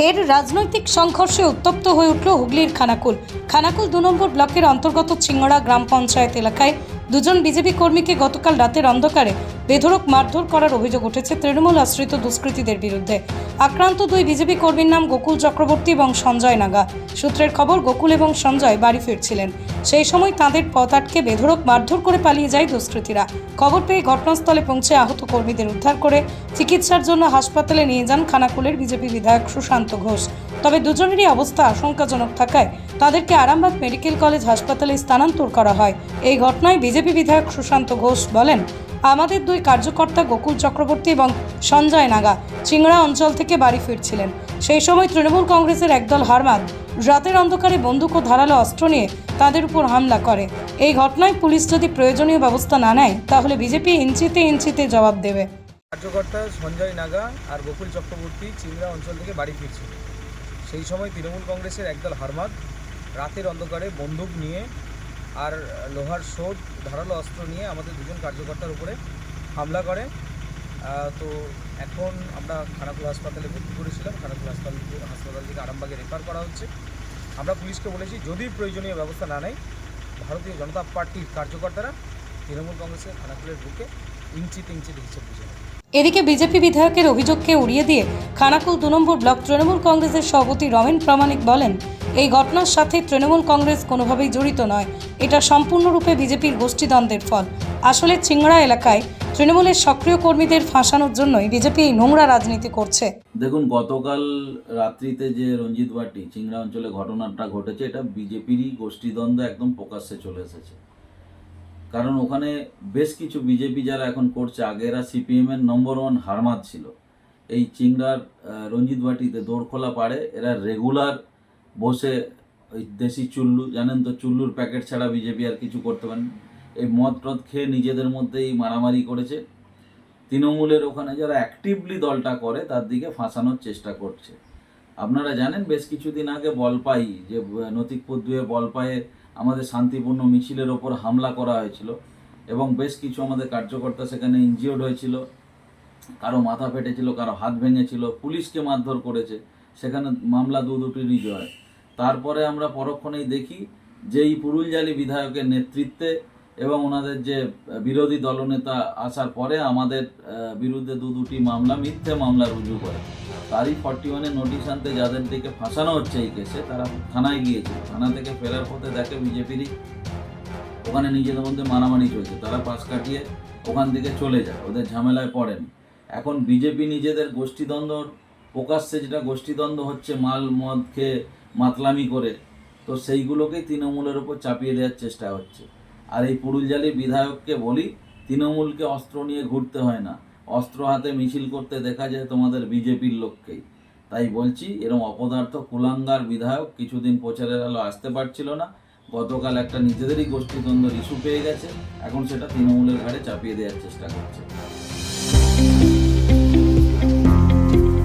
ফের রাজনৈতিক সংঘর্ষে উত্তপ্ত হয়ে উঠল হুগলির খানাকুল। খানাকুল দু নম্বর ব্লকের অন্তর্গত চিংড়া গ্রাম পঞ্চায়েত এলাকায় দুজন বিজেপি কর্মীকে গতকাল রাতের অন্ধকারে বেধড়ক মারধর করার অভিযোগ উঠেছে তৃণমূল আশ্রিত দুষ্কৃতীদের বিরুদ্ধে। আক্রান্ত দুই বিজেপি কর্মীর নাম গোকুল চক্রবর্তী এবং সঞ্জয় নাগা। সূত্রের খবর, গোকুল এবং সঞ্জয় বাড়ি ফিরছিলেন। সেই সময় তাঁদের পথ আটকে বেধরক মারধর করে পালিয়ে যায় দুষ্কৃতীরা। খবর পেয়ে ঘটনাস্থলে পৌঁছে আহত কর্মীদের উদ্ধার করে চিকিৎসার জন্য হাসপাতালে নিয়ে যান খানাকুলের বিজেপি বিধায়ক সুশান্ত ঘোষ। তবে দুজনেরই অবস্থা আশঙ্কাজনক থাকায় তাদেরকে আরামবাগ মেডিকেল কলেজ হাসপাতালে স্থানান্তর করা হয়। এই ঘটনায় বিজেপি বিধায়ক সুশান্ত ঘোষ বলেন, আমাদের দুই কার্যকর্তা গোকুল চক্রবর্তী এবং সঞ্জয় নাগা চিংড়া অঞ্চল থেকে বাড়ি ফিরছিলেন। সেই সময় তৃণমূল কংগ্রেসের একদল হারমাদ রাতের অন্ধকারে বন্দুক ও ধারালো অস্ত্র নিয়ে তাদের উপর হামলা করে। এই ঘটনায় পুলিশ যদি প্রয়োজনীয় ব্যবস্থা না নেয়, তাহলে বিজেপি ইঞ্চিতে ইঞ্চিতে জবাব দেবে। কার্যকর্তা সঞ্জয় নাগা আর গোকুল চক্রবর্তী চিংড়া অঞ্চল থেকে বাড়ি ফিরছিল সেই সময় তৃণমূল কংগ্রেসের একদল হারমাদ রাতের অন্ধকারে বন্দুক নিয়ে আর লোহার শোট ধারালো অস্ত্র নিয়ে আমাদের দুজন কার্যকর্তার উপরে হামলা করে। তো এখন আমরা খানাকুল হাসপাতালে ভর্তি করেছিলাম। খানাকুল হাসপাতাল হাসপাতাল থেকে আরামবাগে রেফার করা হচ্ছে। আমরা পুলিশকে বলেছি, যদি প্রয়োজনীয় ব্যবস্থা না নেয়, ভারতীয় জনতা পার্টির কার্যকর্তারা তৃণমূল কংগ্রেসের খানাকুলের বুকে ইঞ্চিতে ইঞ্চিতে হিসেব বুঝে। এদিকে বিজেপি বিধায়কের অভিযোগকে উড়িয়ে দিয়ে খানাকুল দু নম্বর ব্লক তৃণমূল কংগ্রেসের সভাপতি রমেন প্রামাণিক বলেন এই ঘটনার সাথে তৃণমূল কংগ্রেস কোনোভাবেই জড়িত নয়। এটা সম্পূর্ণরূপে বিজেপির গোষ্ঠীদ্বন্দ্বের ফল। আসলে চিংড়া এলাকায় তৃণমূলের সক্রিয় কর্মীদের ফাঁসানোর জন্যই বিজেপি এই নোংরা রাজনীতি করছে। দেখুন, গতকাল রাত্রিতে যে রঞ্জিত বাটি চিংড়া অঞ্চলে ঘটনাটা ঘটেছে, এটা বিজেপিরই গোষ্ঠীদ্বন্দ্ব একদম প্রকাশ্যে চলে এসেছে। কারণ ওখানে বেশ কিছু বিজেপি যারা এখন করছে আগে এরা সিপিএম এর নম্বর ওয়ান হারমাদ ছিল। এই চিংড়ার রঞ্জিত বাটিতে দোরখোলা পাড়ে, এরা রেগুলার বসে ওই দেশি চুল্লু, জানেন তো, চুল্লুর প্যাকেট ছাড়া বিজেপি আর কিছু করতে পারেন। এই মদ টদ খেয়ে নিজেদের মধ্যেই মারামারি করেছে। তৃণমূলের ওখানে যারা অ্যাক্টিভলি দলটা করে, তার দিকে ফাঁসানোর চেষ্টা করছে। আপনারা জানেন, বেশ কিছুদিন আগে বলপাই, যে নতিকপুর দুয়ে বলপায়ে আমাদের শান্তিপূর্ণ মিছিলের ওপর হামলা করা হয়েছিল এবং বেশ কিছু আমাদের কার্যকর্তা সেখানে ইনজিওর্ড হয়েছিল। কারও মাথা ফেটেছিল, কারও হাত ভেঙেছিল, পুলিশকে মারধর করেছে। সেখানে মামলা দু দুটিরই জয়। তারপরে আমরা পরক্ষণেই দেখি যে এই পুরুলজালি বিধায়কের নেতৃত্বে এবং ওনাদের যে বিরোধী দলনেতা আসার পরে আমাদের বিরুদ্ধে দু দুটি মামলা, মিথ্যে মামলা রুজু করে। তারই ফর্টি ওয়ানে নোটিশ আনতে যাদের দিকে ফাঁসানো হচ্ছে এই কেসে তারা থানায় গিয়েছিল থানা থেকে ফেরার পথে দেখে বিজেপিরই ওখানে নিজেদের মধ্যে মারামারি চলছে। তারা পাশ কাটিয়ে ওখান থেকে চলে যায়। ওদের ঝামেলায় পড়েন। এখন বিজেপি নিজেদের গোষ্ঠীদ্বন্দ্ব প্রকাশ্যে যেটা গোষ্ঠীদ্বন্দ্ব হচ্ছে মাল মদ খেয়ে মাতলামি করে, তো সেইগুলোকেই তৃণমূলের ওপর চাপিয়ে দেওয়ার চেষ্টা হচ্ছে। আর এই পুরুলজালি বিধায়ককে বলি, তৃণমূলকে অস্ত্র নিয়ে ঘুরতে হয় না। অস্ত্র হাতে মিছিল করতে দেখা যায় তোমাদের বিজেপির লোককেই। তাই বলছি এরকম অপদার্থ কুলাঙ্গার বিধায়ক কিছুদিন প্রচারের আলো আসতে পারছিল না। গতকাল একটা নিজেদেরই গোষ্ঠীদ্বন্দ্বের ইস্যু পেয়ে গেছে। এখন সেটা তৃণমূলের ঘাড়ে চাপিয়ে দেওয়ার চেষ্টা করছে।